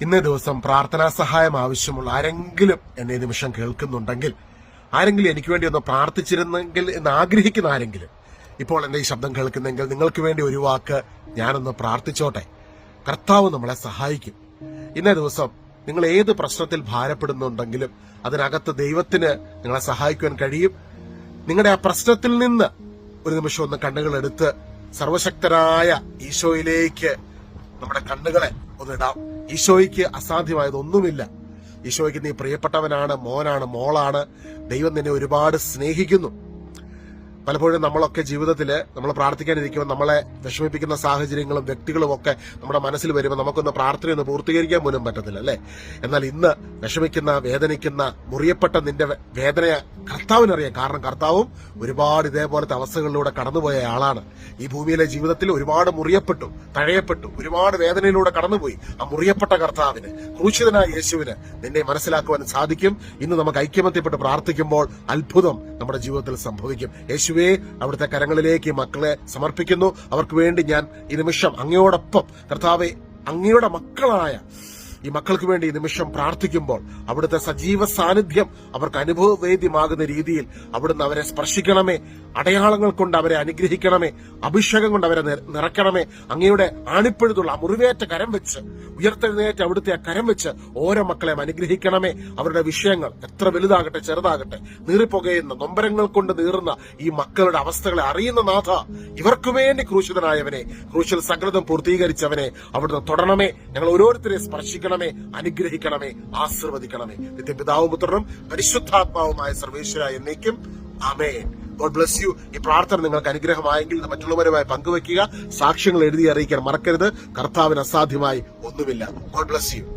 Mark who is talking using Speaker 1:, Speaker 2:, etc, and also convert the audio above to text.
Speaker 1: ഇന്നേ ദിവസം പ്രാർത്ഥനാ സഹായം ആവശ്യമുള്ള ആരെങ്കിലും എന്നെ നിമിഷം കേൾക്കുന്നുണ്ടെങ്കിൽ ആരെങ്കിലും എനിക്ക് വേണ്ടി ഒന്ന് പ്രാർത്ഥിച്ചിരുന്നെങ്കിൽ എന്ന് ആഗ്രഹിക്കുന്ന ആരെങ്കിലും ഇപ്പോൾ എന്റെ ഈ ശബ്ദം കേൾക്കുന്നെങ്കിൽ നിങ്ങൾക്ക് വേണ്ടി ഒരു വാക്ക് ഞാനൊന്ന് പ്രാർത്ഥിച്ചോട്ടെ. കർത്താവ് നമ്മളെ സഹായിക്കും. ഇന്നേ ദിവസം നിങ്ങൾ ഏത് പ്രശ്നത്തിൽ ഭാരപ്പെടുന്നുണ്ടെങ്കിലും അതിനകത്ത് ദൈവത്തിന് നിങ്ങളെ സഹായിക്കുവാൻ കഴിയും. നിങ്ങളുടെ ആ പ്രശ്നത്തിൽ നിന്ന് ഒരു നിമിഷം ഒന്ന് കണ്ണുകൾ എടുത്ത് സർവശക്തനായ ഈശോയിലേക്ക് നമ്മുടെ കണ്ണുകളെ ഒന്നിടാം ഈശോയ്ക്ക് അസാധ്യമായതൊന്നുമില്ല. ഈശോയ്ക്ക് നീ പ്രിയപ്പെട്ടവനാണ് മോനാണ് മോളാണ്. ദൈവം നിന്നെ ഒരുപാട് സ്നേഹിക്കുന്നു. പലപ്പോഴും നമ്മളൊക്കെ ജീവിതത്തിൽ നമ്മൾ പ്രാർത്ഥിക്കാനിരിക്കുമ്പോൾ നമ്മളെ വിഷമിപ്പിക്കുന്ന സാഹചര്യങ്ങളും വ്യക്തികളും ഒക്കെ നമ്മുടെ മനസ്സിൽ വരുമ്പോൾ നമുക്കൊന്ന് പ്രാർത്ഥനയൊന്ന് പൂർത്തീകരിക്കാൻ പോലും പറ്റത്തില്ല അല്ലേ? എന്നാൽ ഇന്ന് വിഷമിക്കുന്ന വേദനിക്കുന്ന മുറിയപ്പെട്ട നിന്റെ വേദന കർത്താവിനറിയാം. കാരണം കർത്താവും ഒരുപാട് ഇതേപോലത്തെ അവസ്ഥകളിലൂടെ കടന്നുപോയ ആളാണ്. ഈ ഭൂമിയിലെ ജീവിതത്തിൽ ഒരുപാട് മുറിയപ്പെട്ടു തഴയപ്പെട്ടു ഒരുപാട് വേദനയിലൂടെ കടന്നുപോയി ആ മുറിയപ്പെട്ട കർത്താവിന് ക്രൂശിതനായ യേശുവിന് നിന്നെ മനസ്സിലാക്കുവാൻ സാധിക്കും. ഇന്ന് നമുക്ക് ഐക്യമത്യപ്പെട്ട് പ്രാർത്ഥിക്കുമ്പോൾ അത്ഭുതം നമ്മുടെ ജീവിതത്തിൽ സംഭവിക്കും. യേശുവേ അവിടുത്തെ കരങ്ങളിലേക്ക് മക്കളെ സമർപ്പിക്കുന്നു. അവർക്ക് വേണ്ടി ഞാൻ ഈ നിമിഷം അങ്ങയോടൊപ്പം കർത്താവെ അങ്ങയുടെ മക്കളായ ഈ മക്കൾക്ക് വേണ്ടി നിമിഷം പ്രാർത്ഥിക്കുമ്പോൾ അവിടുത്തെ സജീവ സാന്നിധ്യം അവർക്ക് അനുഭവവേദ്യമാകുന്ന രീതിയിൽ അവിടുന്ന് അവരെ സ്പർശിക്കണമേ. അടയാളങ്ങൾ കൊണ്ട് അവരെ അനുഗ്രഹിക്കണമേ. അഭിഷേകം കൊണ്ട് അവരെ നിറ- നിറയ്ക്കണമേ. അങ്ങയുടെ ആണിപ്പഴുതുള്ള മുറിവേറ്റ കരം വെച്ച് ഉയർത്തെഴുന്നേറ്റ് അവിടുത്തെ ആ കരം വെച്ച് ഓരോ മക്കളെയും അനുഗ്രഹിക്കണമേ. അവരുടെ വിഷയങ്ങൾ എത്ര വലുതാകട്ടെ ചെറുതാകട്ടെ നീറിപ്പുകയുന്ന നൊമ്പരങ്ങൾ കൊണ്ട് നീറുന്ന ഈ മക്കളുടെ അവസ്ഥകളെ അറിയുന്ന നാഥ ഇവർക്കു വേണ്ടി ക്രൂശിതനായവനെ ക്രൂശിൽ സകലതും പൂർത്തീകരിച്ചവനെ അവിടുന്ന് തുടരണമേ ഞങ്ങൾ ഓരോരുത്തരെ സ്പർശിക്കണമേ അനുഗ്രഹിക്കണമേ? ആശീർവദിക്കണമേ? നിത്യപിതാവും പുത്രനും പരിശുദ്ധാത്മാവുമായ സർവേശ്വര എന്നേക്കും. ആമേൻ. ഗോഡ് ബ്ലസ് യു ഈ പ്രാർത്ഥന നിങ്ങൾക്ക് അനുഗ്രഹമായെങ്കിൽ മറ്റുള്ളവരുമായി പങ്കുവെക്കുക. സാക്ഷ്യങ്ങൾ എഴുതി അറിയിക്കാൻ മറക്കരുത്. കർത്താവിന് അസാധ്യമായി ഒന്നുമില്ല. God bless you